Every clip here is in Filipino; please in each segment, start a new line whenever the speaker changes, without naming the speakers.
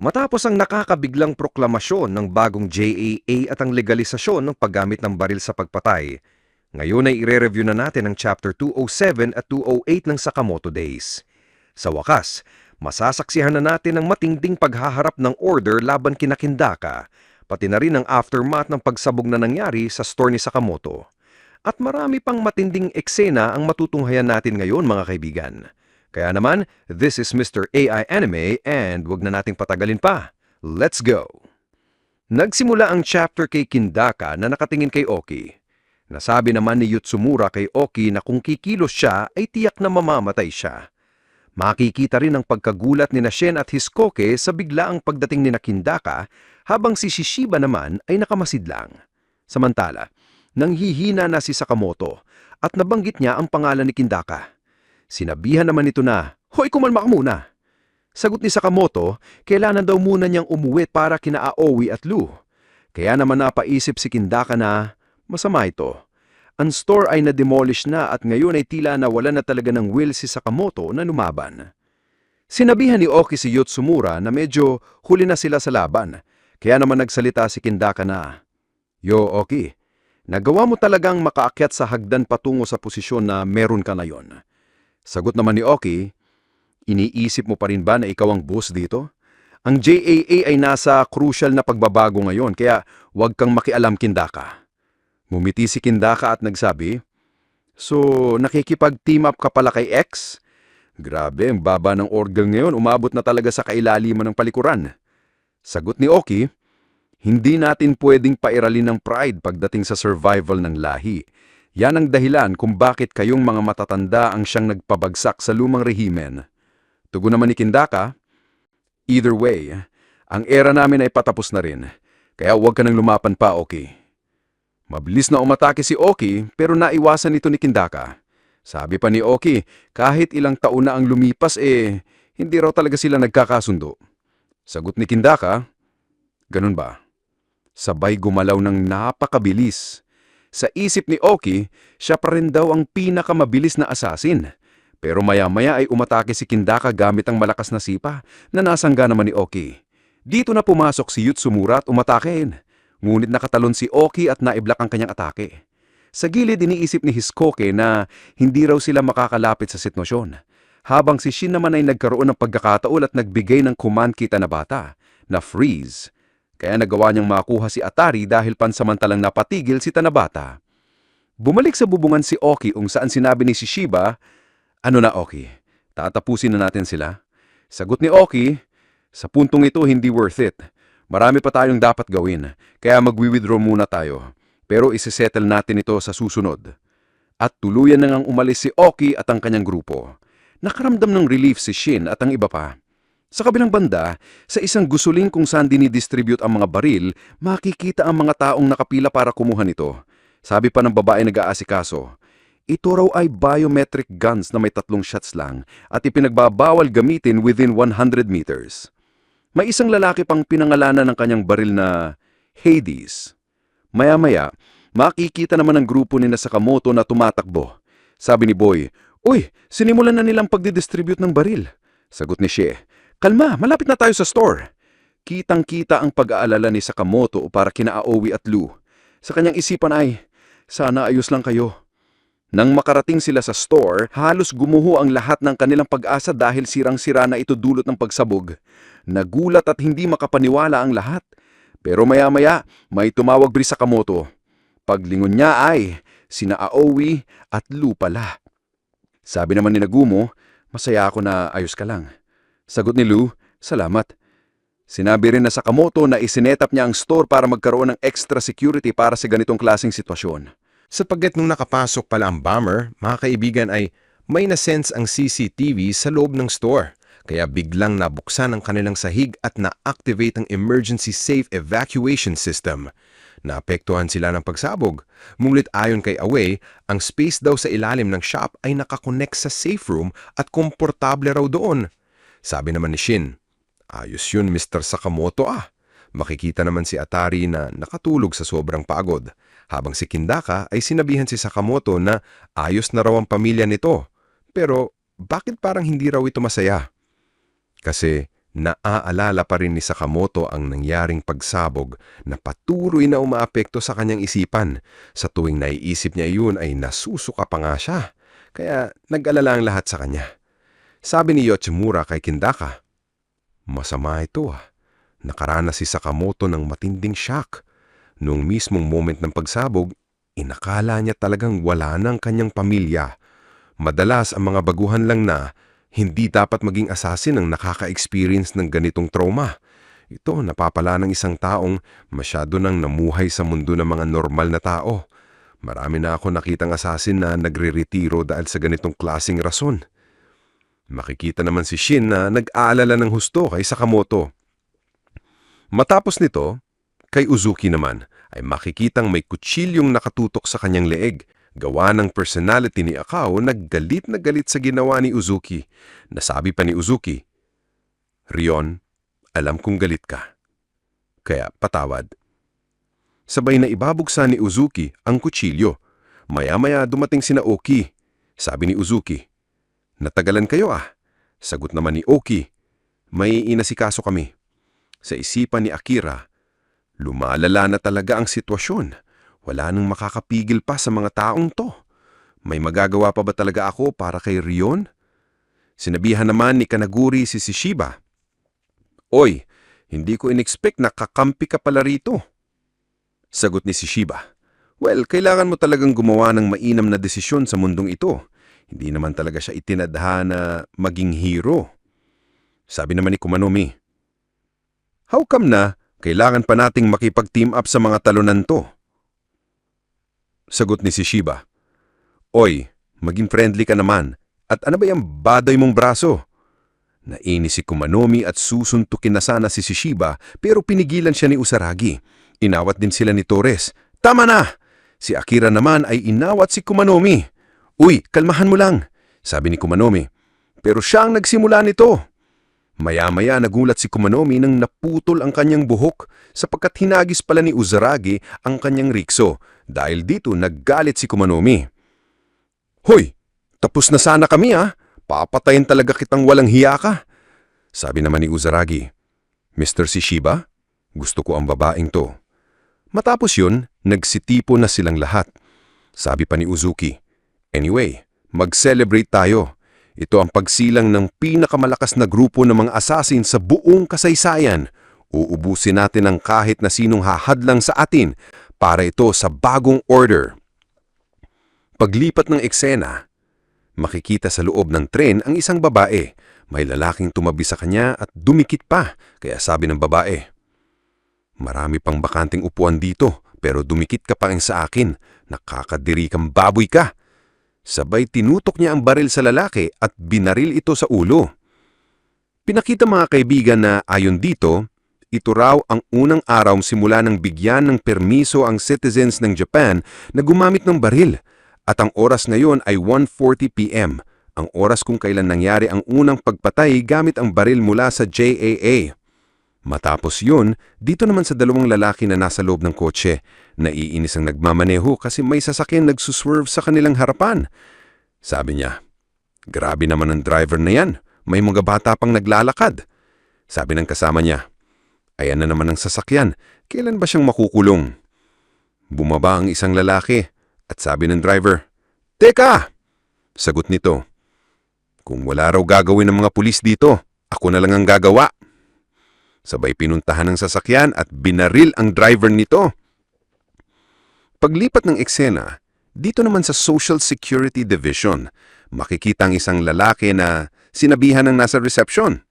Matapos ang nakakabiglang proklamasyon ng bagong JAA at ang legalisasyon ng paggamit ng baril sa pagpatay, ngayon ay ire-review na natin ang Chapter 207 at 208 ng Sakamoto Days. Sa wakas, masasaksihan na natin ang matinding paghaharap ng order laban kina Kindaka, pati na rin ang aftermath ng pagsabog na nangyari sa store ni Sakamoto. At marami pang matinding eksena ang matutunghayan natin ngayon mga kaibigan. Kaya naman, this is Mr. AI Anime and wag na nating patagalin pa. Let's go! Nagsimula ang chapter kay Kindaka na nakatingin kay Oki. Nasabi naman ni Yutsumura kay Oki na kung kikilos siya ay tiyak na mamamatay siya. Makikita rin ang pagkagulat ni Shen at Hiskoke sa biglaang pagdating ni Kindaka habang si Shishiba naman ay nakamasid lang. Samantala, nanghihina na si Sakamoto at nabanggit niya ang pangalan ni Kindaka. Sinabihan naman ito na, Hoy, kumalma ka muna! Sagot ni Sakamoto, kailangan daw muna niyang umuwi para kina Aoi at Lu. Kaya naman napaisip si Kindaka na, masama ito. Ang store ay na-demolish na at ngayon ay tila na wala na talaga ng will si Sakamoto na lumaban. Sinabihan ni Oki si Yotsumura na medyo huli na sila sa laban, kaya naman nagsalita si Kindaka na, Yo, Oki, nagawa mo talagang makaakyat sa hagdan patungo sa posisyon na meron ka ngayon. Sagot naman ni Oki, iniisip mo pa rin ba na ikaw ang boss dito? Ang JAA ay nasa crucial na pagbabago ngayon kaya huwag kang makialam Kindaka. Mumiti si Kindaka at nagsabi, So, nakikipag-team up ka pala kay X? Grabe, ang baba ng orgal ngayon umabot na talaga sa kailaliman ng palikuran. Sagot ni Oki, hindi natin pwedeng pairalin ng pride pagdating sa survival ng lahi. Yan ang dahilan kung bakit kayong mga matatanda ang siyang nagpabagsak sa lumang rehimen. Tugon naman ni Kindaka, Either way, ang era namin ay patapos na rin, kaya huwag ka nang lumapan pa, Oki. Mabilis na umatake si Oki pero naiwasan ito ni Kindaka. Sabi pa ni Oki, kahit ilang taon na ang lumipas eh, hindi raw talaga sila nagkakasundo. Sagot ni Kindaka, ganun ba? Sabay gumalaw ng napakabilis. Sa isip ni Oki, siya pa rin daw ang pinakamabilis na asasin. Pero maya-maya ay umatake si Kindaka gamit ang malakas na sipa na nasangga naman ni Oki. Dito na pumasok si Yutsumura at umatakein. Ngunit nakatalon si Oki at naiblak ang kanyang atake. Sa gilid iniisip ni Hiskoke na hindi raw sila makakalapit sa sitwasyon. Habang si Shin naman ay nagkaroon ng pagkakataon at nagbigay ng command kita na bata, na freeze. Kaya nagawa niyang makuha si Atari dahil pansamantalang napatigil si Tanabata. Bumalik sa bubungan si Oki kung saan sinabi ni Shishiba, Ano na Oki, tatapusin na natin sila? Sagot ni Oki, Sa puntong ito hindi worth it. Marami pa tayong dapat gawin, kaya magwi-withdraw muna tayo. Pero isisettle natin ito sa susunod. At tuluyan na ngang umalis si Oki at ang kanyang grupo. Nakaramdam ng relief si Shin at ang iba pa. Sa kabilang banda, sa isang gusuling kung saan dinidistribute ang mga baril, makikita ang mga taong nakapila para kumuha nito. Sabi pa ng babae nag-aasikaso, ito raw ay biometric guns na may tatlong shots lang at ipinagbabawal gamitin within 100 meters. May isang lalaki pang pinangalanan ng kanyang baril na Hades. Maya-maya, makikita naman ang grupo ni Sakamoto na tumatakbo. Sabi ni Boy, Uy, sinimulan na nilang pagdidistribute ng baril. Sagot ni Shie, Kalma, malapit na tayo sa store. Kitang-kita ang pag-aalala ni Sakamoto para kina Aoi at Lu. Sa kanyang isipan ay, sana ayos lang kayo. Nang makarating sila sa store, halos gumuho ang lahat ng kanilang pag-asa dahil sirang-sira na ito dulot ng pagsabog. Nagulat at hindi makapaniwala ang lahat. Pero maya-maya, may tumawag Bri Sakamoto. Paglingon niya ay, sina Aoi at Lu pala. Sabi naman ni Nagumo, masaya ako na ayos ka lang. Sagot ni Lu, salamat. Sinabi rin na Sakamoto na isinetap niya ang store para magkaroon ng extra security para sa ganitong klaseng sitwasyon.
Sapagkat nung nakapasok pala ang bomber, mga kaibigan ay may nasense ang CCTV sa loob ng store. Kaya biglang nabuksan ang kanilang sahig at na-activate ang emergency safe evacuation system. Naapektuhan sila ng pagsabog. Ngunit ayon kay Away, ang space daw sa ilalim ng shop ay nakakonect sa safe room at komportable raw doon. Sabi naman ni Shin, Ayos yun Mr. Sakamoto ah. Makikita naman si Atari na nakatulog sa sobrang pagod. Habang si Kindaka ay sinabihan si Sakamoto na ayos na raw ang pamilya nito. Pero bakit parang hindi raw ito masaya? Kasi
Naaalala pa rin ni Sakamoto ang nangyaring pagsabog na patuloy na umaapekto sa kanyang isipan. Sa tuwing naiisip niya yun ay nasusuka pa nga siya. Kaya nag-alala ang lahat sa kanya. Sabi ni Yoshimura kay Kindaka, Masama ito ah. Nakaranas si Sakamoto ng matinding shock. Noong mismong moment ng pagsabog, inakala niya talagang wala ng kanyang pamilya. Madalas ang mga baguhan lang na hindi dapat maging assassin ang nakaka-experience ng ganitong trauma. Ito napapala ng isang taong masyado nang namuhay sa mundo ng mga normal na tao. Marami na ako nakitang assassin na nagre-retiro dahil sa ganitong klasing rason. Makikita naman si Shin na nag-aalala ng husto kay Sakamoto. Matapos nito, kay Uzuki naman ay makikitang may kutsilyong nakatutok sa kanyang leeg. Gawa ng personality ni Akao naggalit na galit sa ginawa ni Uzuki. Nasabi pa ni Uzuki, Rion, alam kong galit ka. Kaya patawad. Sabay na ibabuksan ni Uzuki ang kutsilyo. Maya-maya dumating sina Oki. Sabi ni Uzuki, Natagalan kayo ah. Sagot naman ni Oki, May inasikaso kami. Sa isipan ni Akira, lumalala na talaga ang sitwasyon. Wala nang makakapigil pa sa mga taong to. May magagawa pa ba talaga ako para kay Rion? Sinabihan naman ni Kanaguri si Sishiba, Oy, hindi ko inexpect na kakampi ka pala rito. Sagot ni Sishiba, Well, kailangan mo talagang gumawa ng mainam na desisyon sa mundong ito. Hindi naman talaga siya itinadhana maging hero. Sabi naman ni Kumanomi, How come na kailangan pa nating makipag-team up sa mga talunan to? Sagot ni Sishiba, Oy, maging friendly ka naman. At ano ba yung badoy mong braso? Nainis si Kumanomi at susuntukin na sana si Sishiba pero pinigilan siya ni Usaragi. Inawat din sila ni Torres. Tama na! Si Akira naman ay inawat si Kumanomi. Uy, kalmahan mo lang, sabi ni Kumanomi. Pero siya ang nagsimula nito. Maya-maya nagulat si Kumanomi nang naputol ang kanyang buhok sapagkat hinagis pala ni Uzaragi ang kanyang rikso. Dahil dito naggalit si Kumanomi. Hoy, tapos na sana kami ah. Papatayin talaga kitang walang hiya ka. Sabi naman ni Uzaragi, Mr. Sishiba, gusto ko ang babaeng to. Matapos yun, nagsitipo na silang lahat. Sabi pa ni Uzuki, Anyway, mag-celebrate tayo. Ito ang pagsilang ng pinakamalakas na grupo ng mga assassin sa buong kasaysayan. Uubusin natin ang kahit na sinong hahadlang sa atin para ito sa bagong order. Paglipat ng eksena, makikita sa loob ng tren ang isang babae. May lalaking tumabi sa kanya at dumikit pa, kaya sabi ng babae, Marami pang bakanting upuan dito, pero dumikit ka pa sa akin. Nakakadiri kang baboy ka. Sabay tinutok niya ang baril sa lalaki at binaril ito sa ulo. Pinakita mga kaibigan na ayon dito, ito raw ang unang araw simula ng bigyan ng permiso ang citizens ng Japan na gumamit ng baril at ang oras ngayon ay 1.40 p.m., ang oras kung kailan nangyari ang unang pagpatay gamit ang baril mula sa JAA. Matapos yun, dito naman sa dalawang lalaki na nasa loob ng kotse, naiinis ang nagmamaneho kasi may sasakyan nagsuswerve sa kanilang harapan. Sabi niya, grabe naman ang driver na yan, may mga bata pang naglalakad. Sabi ng kasama niya, ayan na naman ang sasakyan, kailan ba siyang makukulong? Bumaba ang isang lalaki at sabi ng driver, Teka! Sagot nito, kung wala raw gagawin ng mga pulis dito, ako na lang ang gagawa. Sabay pinuntahan ng sasakyan at binaril ang driver nito. Paglipat ng eksena, dito naman sa Social Security Division, makikita ang isang lalaki na sinabihan ng nasa reception.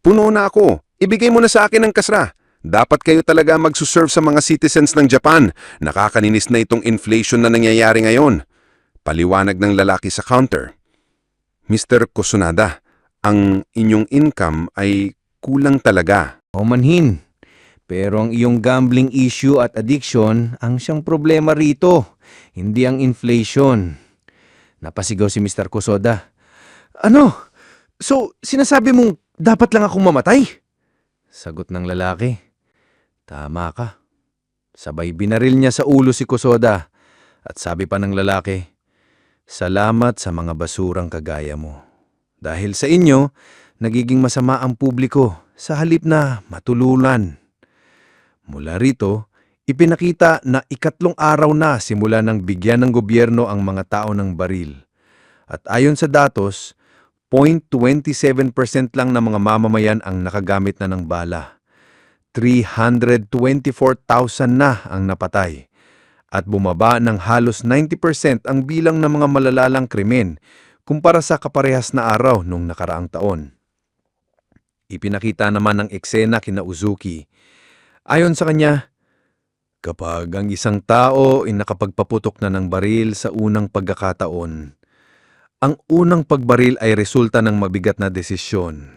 Puno na ako. Ibigay mo na sa akin ang kasra. Dapat kayo talaga magsuserve sa mga citizens ng Japan. Nakakaninis na itong inflation na nangyayari ngayon. Paliwanag ng lalaki sa counter. Mr. Kusunada, ang inyong income ay kulang talaga.
O manhin. Pero ang iyong gambling issue at addiction ang siyang problema rito, hindi ang inflation. Napasigaw si Mr. Kusoda. Ano? So, sinasabi mong dapat lang akong mamatay? Sagot ng lalaki. Tama ka. Sabay binaril niya sa ulo si Kusoda at sabi pa ng lalaki, Salamat sa mga basurang kagaya mo. Dahil sa inyo, nagiging masama ang publiko sa halip na matululan. Mula rito, ipinakita na ikatlong araw na simula ng bigyan ng gobyerno ang mga tao ng baril. At ayon sa datos, 0.27% lang ng mga mamamayan ang nakagamit na ng bala. 324,000 na ang napatay. At bumaba ng halos 90% ang bilang ng mga malalalang krimen kumpara sa kaparehas na araw nung nakaraang taon. Ipinakita naman ng eksena kina Uzuki. Ayon sa kanya, kapag ang isang tao ay nakapagpaputok na ng baril sa unang pagkakataon, ang unang pagbaril ay resulta ng mabigat na desisyon.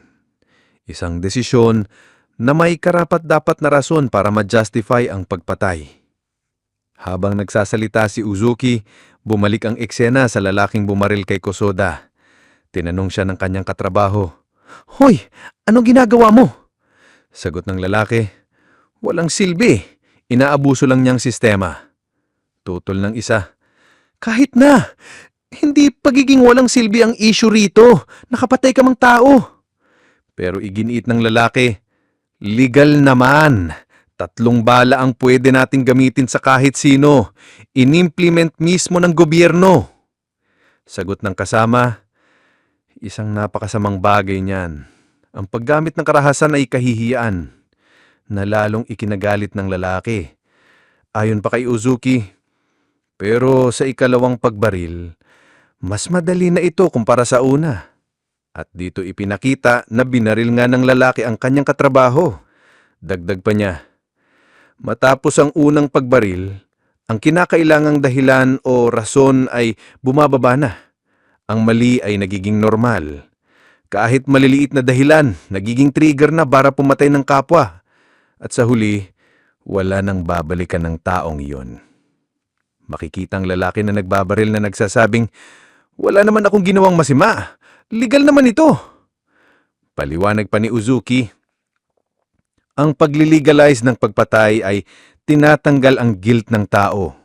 Isang desisyon na may karapat-dapat na rason para ma-justify ang pagpatay. Habang nagsasalita si Uzuki, bumalik ang eksena sa lalaking bumaril kay Kosoda. Tinanong siya ng kanyang katrabaho, Hoy, anong ginagawa mo? Sagot ng lalaki, Walang silbi. Inaabuso lang niyang sistema. Tutol ng isa, Kahit na, hindi pagiging walang silbi ang issue rito. Nakapatay ka mang tao. Pero iginiit ng lalaki, legal naman. Tatlong bala ang pwede nating gamitin sa kahit sino. Inimplement mismo ng gobyerno. Sagot ng kasama, isang napakasamang bagay niyan. Ang paggamit ng karahasan ay kahihiyaan na lalong ikinagalit ng lalaki. Ayon pa kay Uzuki, pero sa ikalawang pagbaril, mas madali na ito kumpara sa una. At dito ipinakita na binaril nga ng lalaki ang kanyang katrabaho. Dagdag pa niya, matapos ang unang pagbaril, ang kinakailangang dahilan o rason ay bumababa na. Ang mali ay nagiging normal. Kahit maliliit na dahilan, nagiging trigger na para pumatay ng kapwa. At sa huli, wala nang babalikan ng taong iyon. Makikita ang lalaki na nagbabaril na nagsasabing, wala naman akong ginawang masima. Legal naman ito. Paliwanag pa ni Uzuki, ang paglilegalize ng pagpatay ay tinatanggal ang guilt ng tao.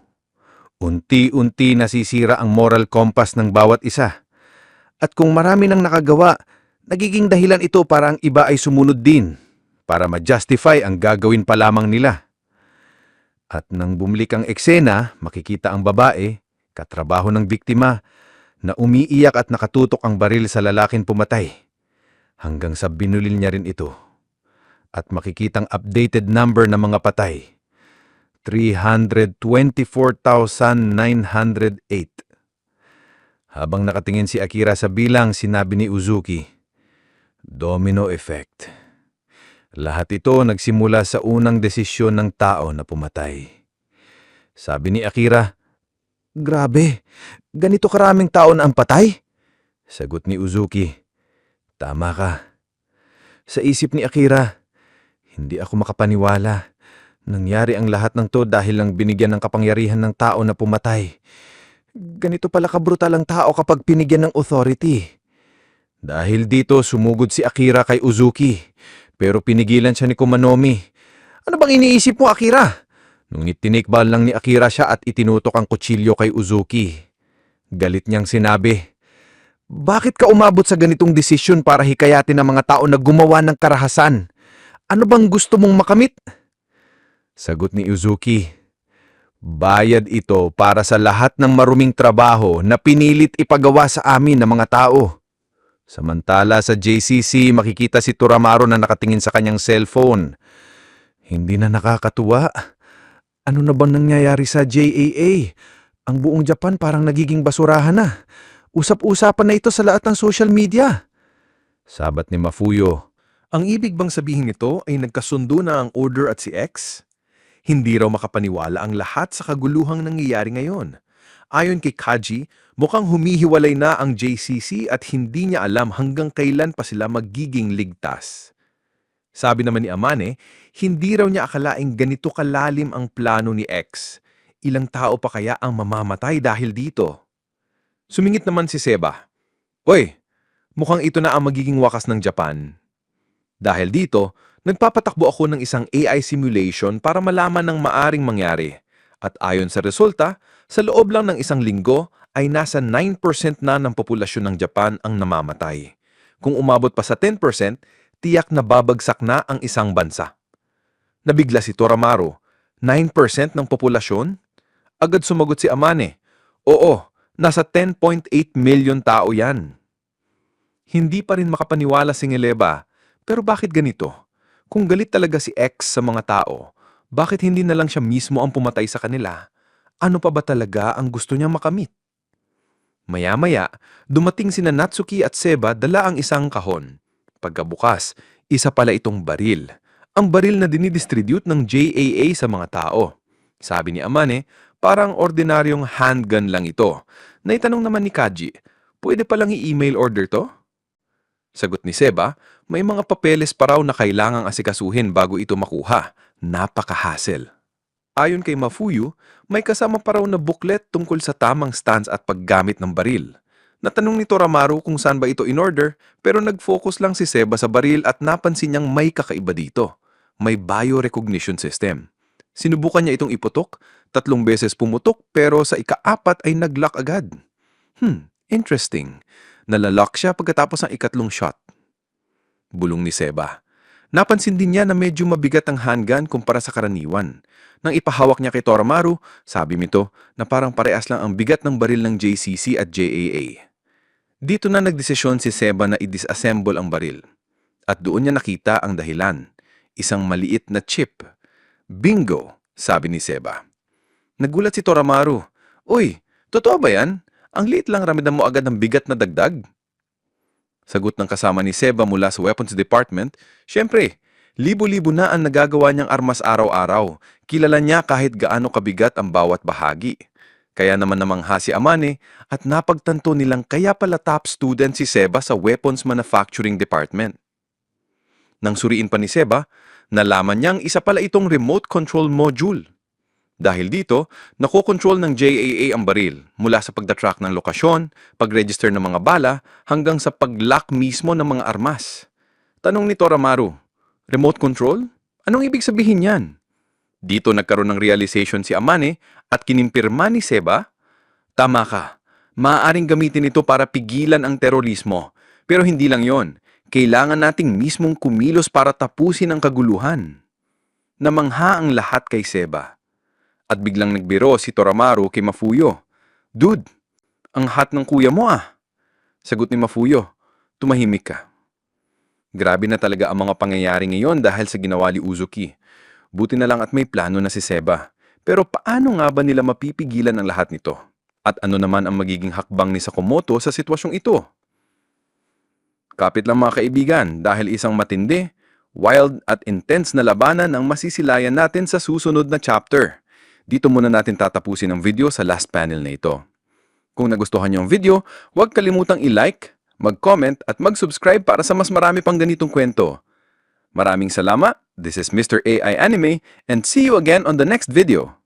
Unti-unti nasisira ang moral compass ng bawat isa. At kung marami nang nakagawa, nagiging dahilan ito para ang iba ay sumunod din, para ma-justify ang gagawin pa lamang nila. At nang bumalik ang eksena, makikita ang babae, katrabaho ng biktima, na umiiyak at nakatutok ang baril sa lalaking pumatay. Hanggang sa binulil niya rin ito. At makikitang updated number ng mga patay. 324,908. Habang nakatingin si Akira sa bilang, sinabi ni Uzuki, Domino effect. Lahat ito nagsimula sa unang desisyon ng tao na pumatay. Sabi ni Akira, Grabe, ganito karaming tao na ang patay? Sagot ni Uzuki, Tama ka. Sa isip ni Akira, hindi ako makapaniwala. Nangyari ang lahat ng to dahil lang binigyan ng kapangyarihan ng tao na pumatay. Ganito pala kabrutal ang tao kapag pinigyan ng authority. Dahil dito sumugod si Akira kay Uzuki, pero pinigilan siya ni Kumanomi. Ano bang iniisip mo, Akira? Ngunit tinikbal lang ni Akira siya at itinutok ang kutsilyo kay Uzuki. Galit niyang sinabi, Bakit ka umabot sa ganitong desisyon para hikayatin ang mga tao na gumawa ng karahasan? Ano bang gusto mong makamit? Sagot ni Uzuki, Bayad ito para sa lahat ng maruming trabaho na pinilit ipagawa sa amin ng mga tao. Samantala sa JCC makikita si Turamaro na nakatingin sa kanyang cellphone. Hindi na nakakatuwa. Ano na bang nangyayari sa JAA? Ang buong Japan parang nagiging basurahan na. Usap-usapan na ito sa lahat ng social media. Sabat ni Mafuyo.
Ang ibig bang sabihin nito ay nagkasundo na ang order at si X? Hindi raw makapaniwala ang lahat sa kaguluhang nangyayari ngayon. Ayon kay Kaji, mukhang humihiwalay na ang JCC at hindi niya alam hanggang kailan pa sila magiging ligtas. Sabi naman ni Amane, hindi raw niya akalaing ganito kalalim ang plano ni X. Ilang tao pa kaya ang mamamatay dahil dito? Sumingit naman si Seba. Oy, mukhang ito na ang magiging wakas ng Japan. Dahil dito, nagpapatakbo ako ng isang AI simulation para malaman ng maaring mangyari. At ayon sa resulta, sa loob lang ng isang linggo ay nasa 9% na ng populasyon ng Japan ang namamatay.
Kung umabot pa sa 10%, tiyak na babagsak na ang isang bansa. Nabigla si Toramaro, 9% ng populasyon? Agad sumagot si Amane, Oo, nasa 10.8 million tao yan. Hindi pa rin makapaniwala si Ngeleba, pero bakit ganito? Kung galit talaga si X sa mga tao, bakit hindi na lang siya mismo ang pumatay sa kanila? Ano pa ba talaga ang gusto niyang makamit? Maya-maya, dumating sina Natsuki at Seba dala ang isang kahon. Pagkabukas, isa pala itong baril. Ang baril na dinidistribute ng JAA sa mga tao. Sabi ni Amane, parang ordinaryong handgun lang ito. Naitanong naman ni Kaji, pwede palang i-email order to? Sagot ni Seba, may mga papeles pa raw na kailangang asikasuhin bago ito makuha. Napaka-hassle. Ayon kay Mafuyu, may kasama pa raw na booklet tungkol sa tamang stance at paggamit ng baril. Natanong ni Toramaru kung saan ba ito in order, pero nag-focus lang si Seba sa baril at napansin niyang may kakaiba dito. May biorecognition system. Sinubukan niya itong iputok, tatlong beses pumutok pero sa ikaapat ay nag-lock agad. Hmm, interesting. Nalalock siya pagkatapos ng ikatlong shot. Bulong ni Seba. Napansin din niya na medyo mabigat ang handgun kumpara sa karaniwan. Nang ipahawak niya kay Toramaru, sabi nito na parang parehas lang ang bigat ng baril ng JCC at JAA. Dito na nagdesisyon si Seba na i-disassemble ang baril. At doon niya nakita ang dahilan. Isang maliit na chip. Bingo, sabi ni Seba. Nagulat si Toramaru. Uy, totoo ba yan? Ang liit lang ramdam mo agad ng bigat na dagdag. Sagot ng kasama ni Seba mula sa Weapons Department, Siyempre, libo-libo na ang nagagawa niyang armas araw-araw. Kilala niya kahit gaano kabigat ang bawat bahagi. Kaya naman namangha si Amane at napagtanto nilang kaya pala top student si Seba sa Weapons Manufacturing Department. Nang suriin pa ni Seba, nalaman niyang isa pala itong remote control module. Dahil dito, nakokontrol ng JAA ang baril mula sa pagdatrack ng lokasyon, pag-register ng mga bala, hanggang sa pag-lock mismo ng mga armas. Tanong ni Toramaru, remote control? Anong ibig sabihin yan? Dito nagkaroon ng realization si Amane at kinimpirma ni Seba, Tama ka, maaaring gamitin ito para pigilan ang terorismo. Pero hindi lang yon, kailangan nating mismong kumilos para tapusin ang kaguluhan. Namangha ang lahat kay Seba. At biglang nagbiro si Toramaru kay Mafuyo. Dude, ang hat ng kuya mo ah. Sagot ni Mafuyo, tumahimik ka. Grabe na talaga ang mga pangyayari ngayon dahil sa ginawa ni Uzuki. Buti na lang at may plano na si Seba. Pero paano nga ba nila mapipigilan ang lahat nito? At ano naman ang magiging hakbang ni Sakamoto sa sitwasyong ito? Kapit lang mga kaibigan dahil isang matindi, wild at intense na labanan ang masisilayan natin sa susunod na chapter. Dito muna natin tatapusin ang video sa last panel na ito. Kung nagustuhan niyo ang video, huwag kalimutang i-like, mag-comment at mag-subscribe para sa mas marami pang ganitong kwento. Maraming salamat. This is Mr. AI Anime and see you again on the next video.